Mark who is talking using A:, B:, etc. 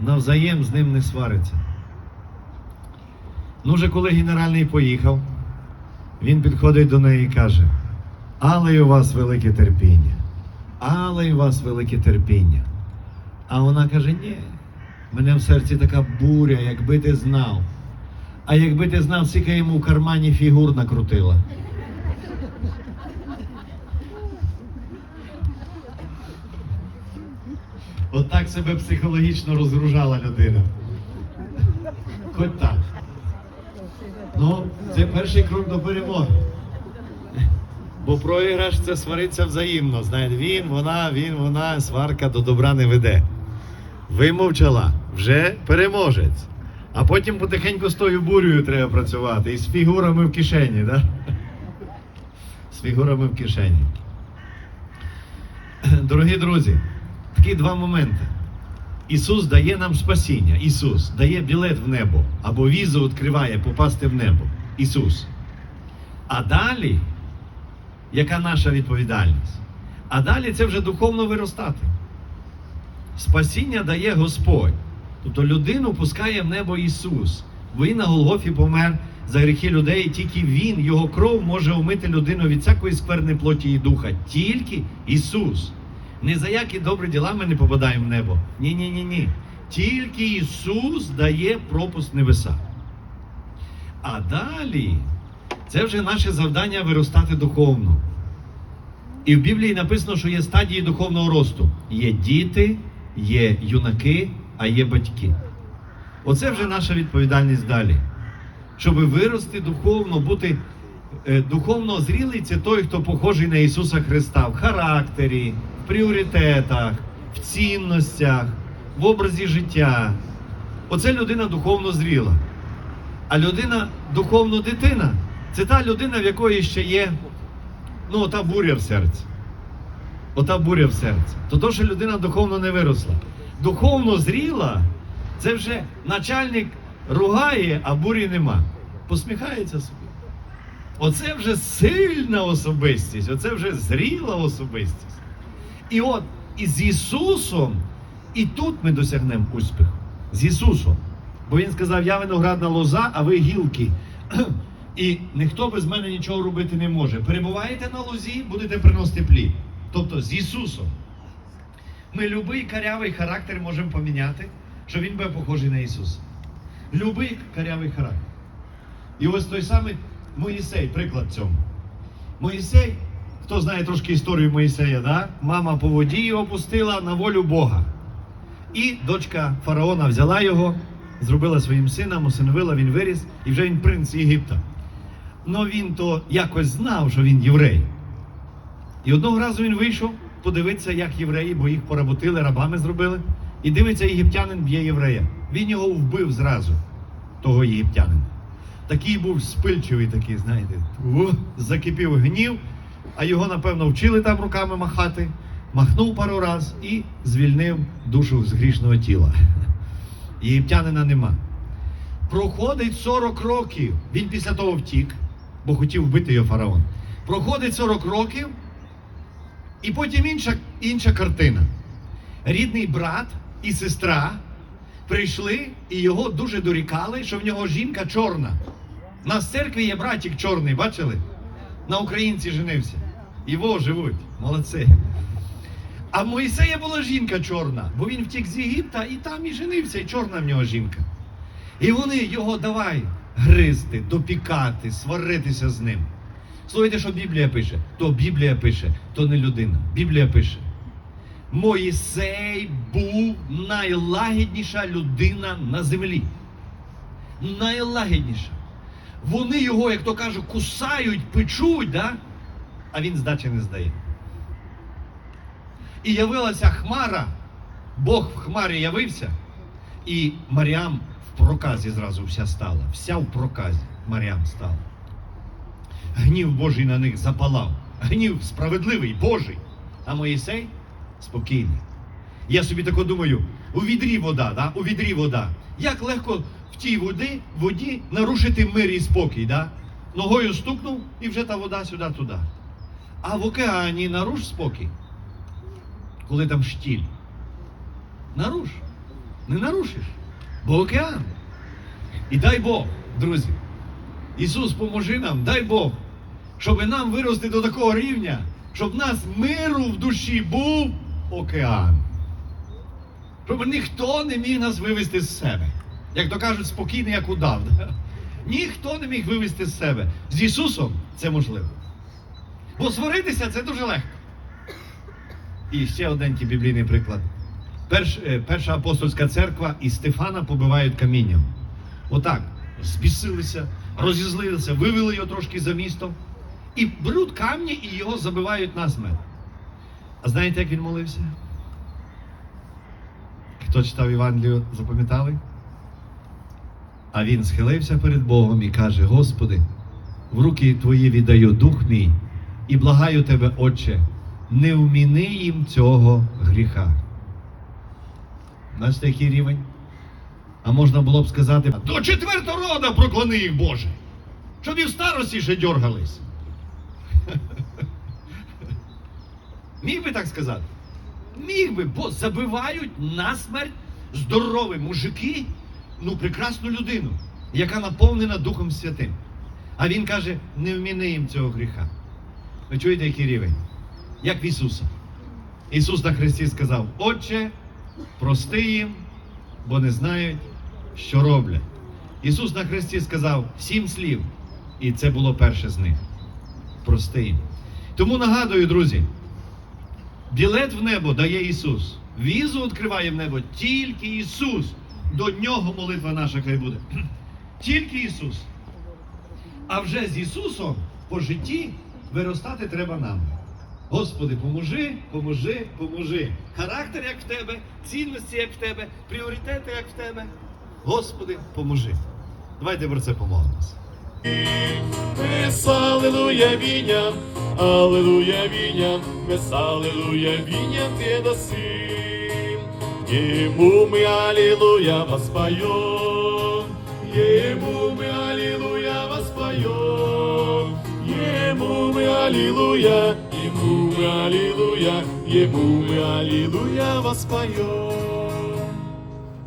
A: навзаєм з ним не свариться. Ну, вже коли генеральний поїхав, він підходить до неї і каже: Але у вас велике терпіння, але у вас велике терпіння. А вона каже: ні, мене в серці така буря, якби ти знав. А якби ти знав, скільки йому в кармані фігур накрутила. От себе психологічно розгружала людина. Хоч так. Ну, це перший крок до перемоги. Бо програш це свариться взаємно. Знаєте, він, вона, він, вона, сварка до добра не веде. Вимовчала, вже переможець. А потім потихеньку з тою бурею треба працювати. І з фігурами в кишені, да? З фігурами в кишені. Дорогі друзі, такі два моменти. Ісус дає нам спасіння. Ісус дає білет в небо або візу відкриває попасти в небо. Ісус. А далі, яка наша відповідальність? А далі це вже духовно виростати. Спасіння дає Господь. Тобто людину пускає в небо Ісус. Бо Він на Голгофі помер за гріхи людей, і тільки Він, Його кров може омити людину від всякої скверни плоті і духа. Тільки Ісус. Не за які добрі діла ми не попадаємо в небо. Ні, ні, ні, ні. Тільки Ісус дає пропуск небеса. А далі це вже наше завдання виростати духовно. І в Біблії написано, що є стадії духовного росту. Є діти, є юнаки, а є батьки. Оце вже наша відповідальність далі. Щоб вирости духовно, бути духовно зрілий, це той, хто похожий на Ісуса Христа в характері, в пріоритетах, в цінностях, в образі життя. Оце людина духовно зріла. А людина духовно дитина це та людина, в якої ще є ну, ота буря в серці. Ота буря в серці. То то, що людина духовно не виросла. Духовно зріла, це вже начальник ругає, а бурі нема. Посміхається собі. Оце вже сильна особистість, оце вже зріла особистість. І от із Ісусом, і тут ми досягнемо успіху. З Ісусом. Бо Він сказав, я виноградна лоза, а ви гілки. І ніхто без мене нічого робити не може. Перебуваєте на лозі, будете приносити плід. Тобто з Ісусом. Ми любий карявий характер можемо поміняти, щоб він був похожий на Ісуса. Любий карявий характер. І ось той самий Моїсей, приклад цьому. Моїсей, хто знає трошки історію Моїсея, да? мама по воді його пустила на волю Бога. І дочка фараона взяла його, зробила своїм сином, усиновила, він виріс, і вже він принц Єгипта. Но він то якось знав, що він єврей. І одного разу він вийшов подивитися, як євреї, бо їх поработили, рабами зробили. І дивиться, єгиптянин б'є єврея. Він його вбив зразу, того єгиптянина. Такий був спильчивий, такий, знаєте, закипів гнів, а його, напевно, вчили там руками махати, махнув пару раз і звільнив душу з грішного тіла. Єгиптянина нема. Проходить 40 років. Він після того втік, бо хотів вбити його фараон. Проходить 40 років, і потім інша, інша картина. Рідний брат і сестра прийшли і його дуже дорікали, що в нього жінка чорна. У нас в церкві є братик чорний, бачили? На українці женився. Його живуть, молодці. А в Моїсея була жінка чорна, бо він втік з Єгипта і там і женився, і чорна в нього жінка. І вони його давай гризти, допікати, сваритися з ним. Слухайте, що Біблія пише? То Біблія пише, то не людина. Біблія пише. Моїсей був найлагідніша людина на землі. Найлагідніша. Вони його, як то кажуть, кусають, печуть, да? а він здачі не здає. І явилася хмара, Бог в хмарі явився, і Маріам в проказі зразу вся стала. Вся в проказі Маріам стала. Гнів Божий на них запалав. Гнів справедливий, Божий. А Моїсей спокійний. Я собі тако думаю, у відрі вода, да? у відрі вода. Як легко в тій воді, воді нарушити мир і спокій, да? Ногою стукнув і вже та вода сюди-туди. А в океані наруш спокій, коли там штіль. Наруш. Не нарушиш. Бо океан. І дай Бог, друзі. Ісус, поможи нам, дай Бог, щоб нам вирости до такого рівня, щоб в нас миру в душі був океан. Щоб ніхто не міг нас вивести з себе. Як то кажуть, спокійно, як удав. Ніхто не міг вивести з себе. З Ісусом це можливо. Бо сваритися це дуже легко. І ще одненький біблійний приклад. Перш, е, перша апостольська церква і Стефана побивають камінням. Отак, збісилися, розізлилися, вивели його трошки за містом. І беруть камні і його забивають на смерть. А знаєте, як він молився? Хто читав Євангелію, запам'ятали? А він схилився перед Богом і каже: Господи, в руки Твої віддаю дух мій і благаю Тебе, Отче, не вміни їм цього гріха. Бачите, який рівень? А можна було б сказати, до четвертого рода проклони їх, Боже, щоб і в старості ще дьоргались. Міг би так сказати? Міг би, бо забивають насмерть здорові мужики, ну, прекрасну людину, яка наповнена Духом Святим. А він каже, не вміни їм цього гріха. Ви чуєте, який рівень? Як в Ісуса. Ісус на Христі сказав: Отче, прости їм, бо не знають, що роблять. Ісус на Христі сказав сім слів, і це було перше з них. Прости їм. Тому нагадую, друзі, білет в небо дає Ісус. Візу відкриває в небо тільки Ісус. До нього молитва наша хай буде. Тільки Ісус. А вже з Ісусом по житті виростати треба нам. Господи, поможи, поможи, поможи. Характер як в тебе, цінності як в тебе, пріоритети як в тебе. Господи, поможи. Давайте про це помолимося.
B: Мес аллилуйя виням, аллилуйя мес аллилуйя виням ты дасын. Ему мы аллилуйя воспоем, Ему мы аллилуйя воспоем, Ему мы аллилуйя, Ему мы аллилуйя, Ему мы аллилуйя воспоем.